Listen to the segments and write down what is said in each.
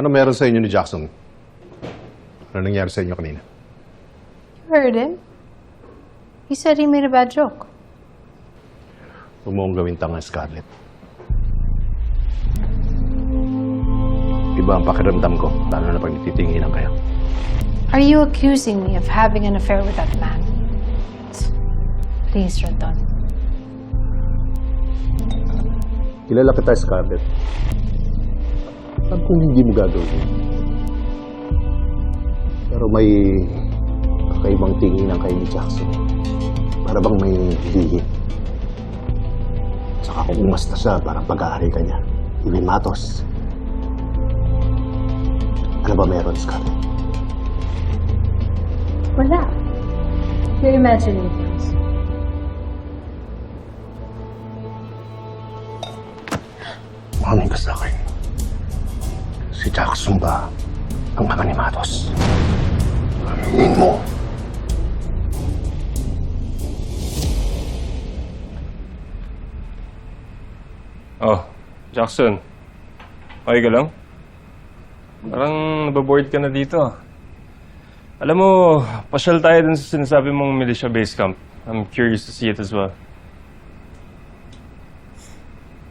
Ano meron sa inyo ni Jackson? Ano nangyari sa inyo kanina? You heard him? He said he made a bad joke. Huwag mo akong gawin tanga, Scarlett. Iba ang pakiramdam ko, lalo na pag nagtitinginan kayo. Are you accusing me of having an affair with that man? Please, Rodon. Kilala kita, Scarlett. Alam kong hindi mo gagawin. Pero may kakaibang tinginan kay ni Jackson. Para bang may hihit. Saka kung umasta siya, parang pag-aari ka niya. Ibig matos. Ano ba meron, Scarlett? Wala. You're imagining things. Umamin ka sa akin. Si Jackson ba ang ama ni Matos? Aminin mo. Oh, Jackson. Okay ka lang? Parang nababoard ka na dito. Alam mo, pasyal tayo dun sa sinasabi mong militia base camp. I'm curious to see it as well.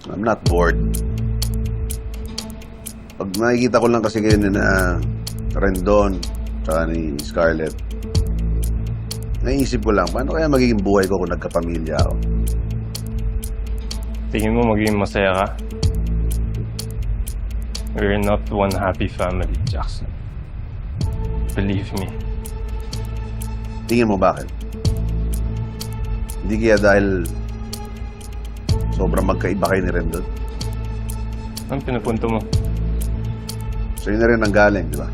I'm not bored. Pag nakikita ko lang kasi kayo ni na Rendon, tsaka ni Scarlett, naisip ko lang, paano kaya magiging buhay ko kung nagkapamilya ako? Tingin mo magiging masaya ka? We're not one happy family, Jackson. Believe me. Tingin mo bakit? Hindi kaya dahil sobrang magkaiba kayo ni Rendon? Anong pinupunto mo? So yun na rin ang galing, di ba?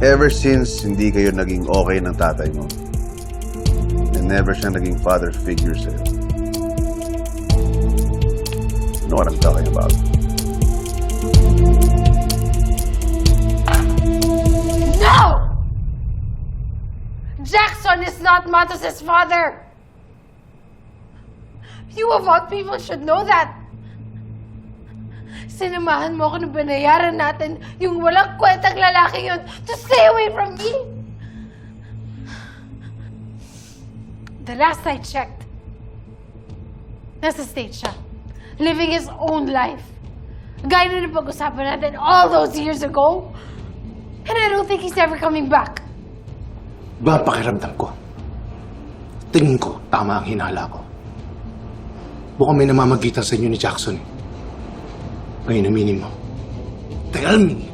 Ever since hindi kayo naging okay ng tatay mo, and never siya naging father figure sa'yo. You know what I'm talking about? No! Jackson is not Matos' father! You of all people should know that. Sinamahan mo ako nung binayaran natin yung walang kwentang lalaki yun to stay away from me. The last I checked, nasa state siya. Living his own life. Gaya na napag-usapan natin all those years ago. And I don't think he's ever coming back. Ba ang pakiramdam ko? Tingin ko, tama ang hinala ko. Baka may namamagitan sa inyo ni Jackson. eh. Ngayon aminin mo. Tell me!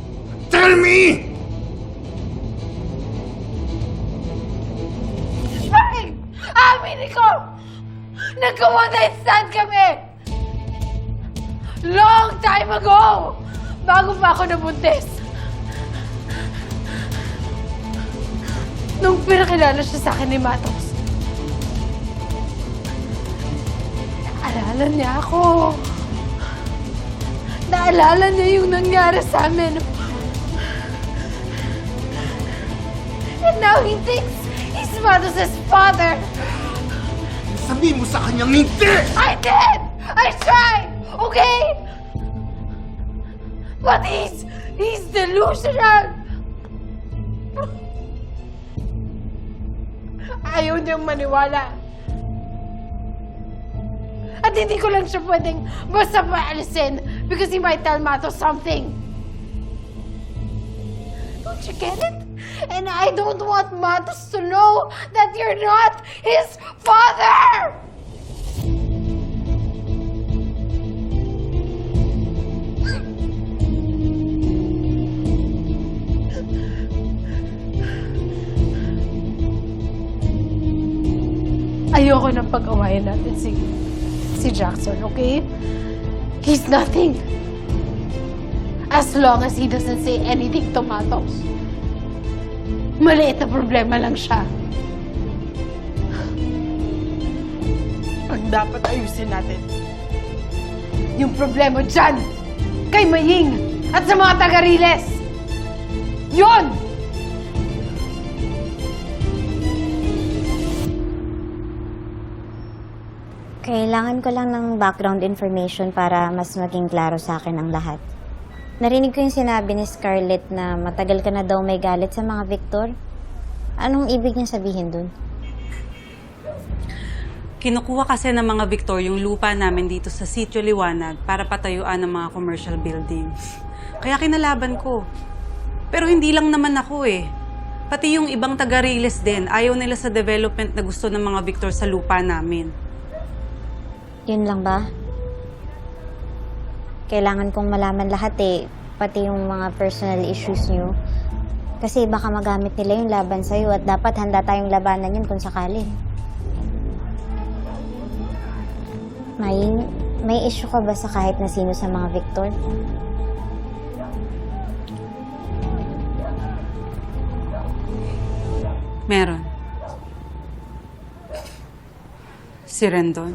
Tell me! Fine! Aminin ko! Nagka-one night stand kami! Long time ago! Bago pa ako nabuntis. Nung pinakilala siya sa akin ni Matos. Naalala niya ako. Naalala niya yung nangyari sa amin. And now he thinks he's Matos' father. Sabihin mo sa kanyang hindi! I did! I tried! Okay? But he's... he's delusional! Ayaw niyang maniwala. At hindi ko lang siya pwedeng basta paalisin because he might tell Mato something. Don't you get it? And I don't want Matos to know that you're not his father! Ayoko ng pag-awayan natin si, si Jackson, okay? He's nothing. As long as he doesn't say anything to Matos. Maliit na problema lang siya. Ang dapat ayusin natin. Yung problema dyan, kay Maying at sa mga taga-Riles. Yun! Kailangan ko lang ng background information para mas maging klaro sa akin ang lahat. Narinig ko yung sinabi ni Scarlett na matagal ka na daw may galit sa mga Victor. Anong ibig niya sabihin dun? Kinukuha kasi ng mga Victor yung lupa namin dito sa Sitio Liwanag para patayuan ng mga commercial buildings. Kaya kinalaban ko. Pero hindi lang naman ako eh. Pati yung ibang taga-Riles din, ayaw nila sa development na gusto ng mga Victor sa lupa namin. Yun lang ba? Kailangan kong malaman lahat eh, pati yung mga personal issues niyo. Kasi baka magamit nila yung laban sa'yo at dapat handa tayong labanan yun kung sakali. May, may issue ka ba sa kahit na sino sa mga Victor? Meron. Si Rendon.